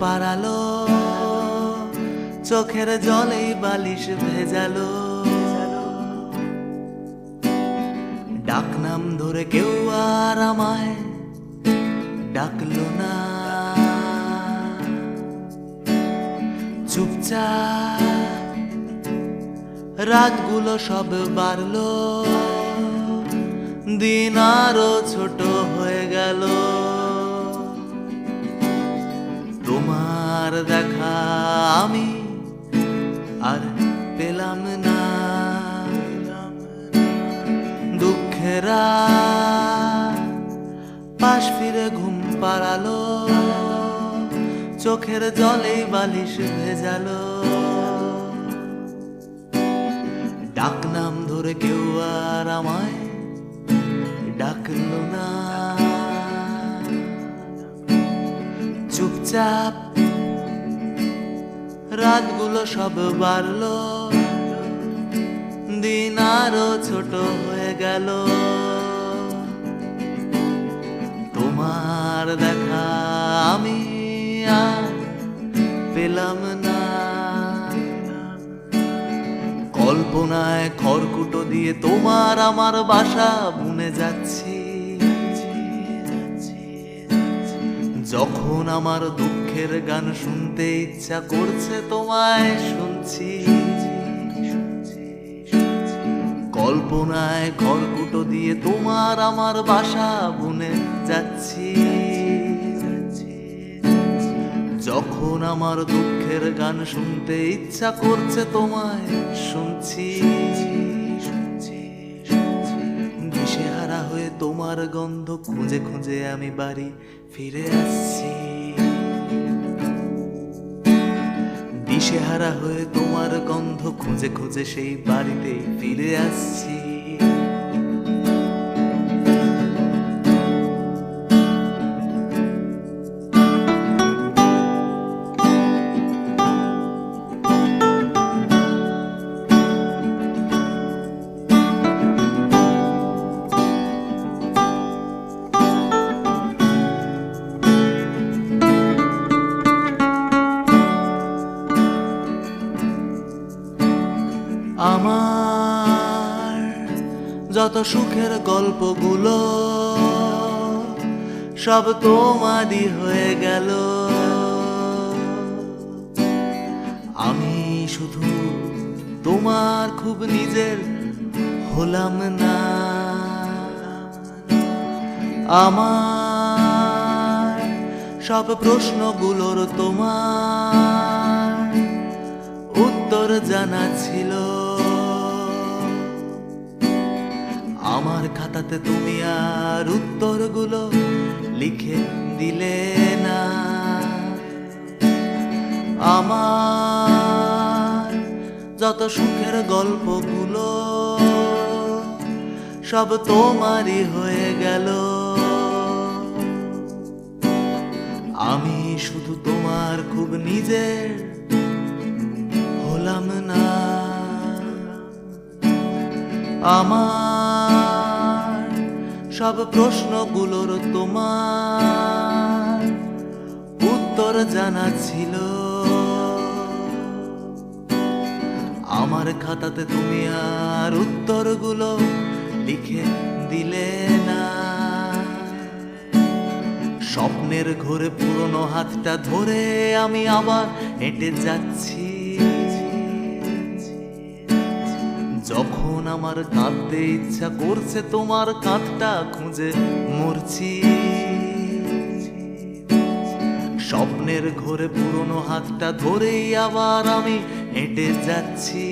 পাড়ালো। চোখের জলেই বালিশ ভেজালো। ডাক নাম ধরে কেউ আর আমায় ডাকলো না। চুপচাপ রাতগুলো সব বাড়লো। দিন আরও ছোট হয়ে গেল। তোমার দেখা আমি আর পেলাম না। দুঃখেরা পাশ ফিরে ঘুম পাড়ালো, চোখের জলেই বালিশ ভেজালো। ডাক নাম ধরে কেউ আর আমায় ডাকলো না। চুপচাপ সব বাড়লো। দিন আরও ছোট হয়ে গেল। তোমার দেখা আমি আর পেলাম না। কল্পনায় খড়কুটো দিয়ে তোমার আমার বাসা বুনে যাচ্ছি। যখন আমার দুঃখের গান শুনতে ইচ্ছা করছে তোমায় শুনছি। কল্পনায় খড়কুটো দিয়ে তোমার আমার বাসা বুনে যাচ্ছি। যখন আমার দুঃখের গান শুনতে ইচ্ছা করছে তোমায় শুনছি। তোমার গন্ধ খুঁজে খুঁজে আমি বাড়ি ফিরে আসছি। দিশেহারা হয়ে তোমার গন্ধ খুঁজে খুঁজে সেই বাড়িতে ফিরে আসছি। আমার যত সুখের গল্পগুলো, সব তোমারই হয়ে গেল। আমি শুধু তোমার খুব নিজের হলাম না। আমার সব প্রশ্নগুলোর তোমার উত্তর জানা ছিল। আমার খাতাতে তুমি আর উত্তরগুলো লিখে দিলে না। আমার যত সুখের গল্পগুলো, সব তোমারই হয়ে গেল। আমি শুধু তোমার খুব নিজের হলাম না। আমার সব প্রশ্নগুলোর তোমার উত্তর জানা ছিল। আমার খাতাতে তুমি আর উত্তরগুলো লিখে দিলে না। স্বপ্নের ঘোরে পুরনো হাতটা ধরে আমি আবার হেঁটে যাচ্ছি। যখন আমার কাঁদতে ইচ্ছা করছে তোমার কাঁধটা খুঁজে, মরছি। স্বপ্নের ঘোরে পুরনো হাতটা ধরেই আবার আমি হেঁটে যাচ্ছি।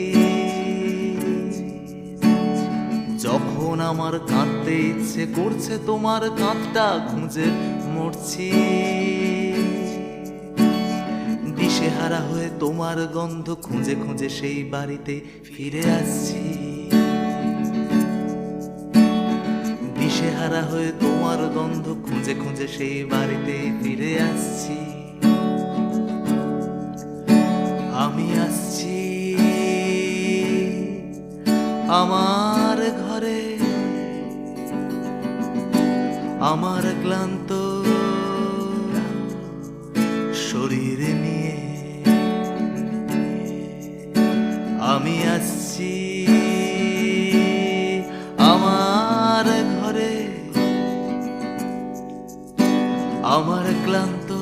যখন আমার কাঁদতে ইচ্ছে করছে তোমার কাঁধটা খুঁজে, মরছি। দিশেহারা হয়ে তোমার গন্ধ খুঁজে খুঁজে সেই বাড়িতে ফিরে আসছি। দিশেহারা হয়ে তোমার গন্ধ খুঁজে খুঁজে সেই বাড়িতে ফিরে আসছি। আমি আসছি আমার ঘরে। আমার ক্লান্ত শরীর নিয়ে। আমি আসছি আমার ঘরে আমার ক্লান্ত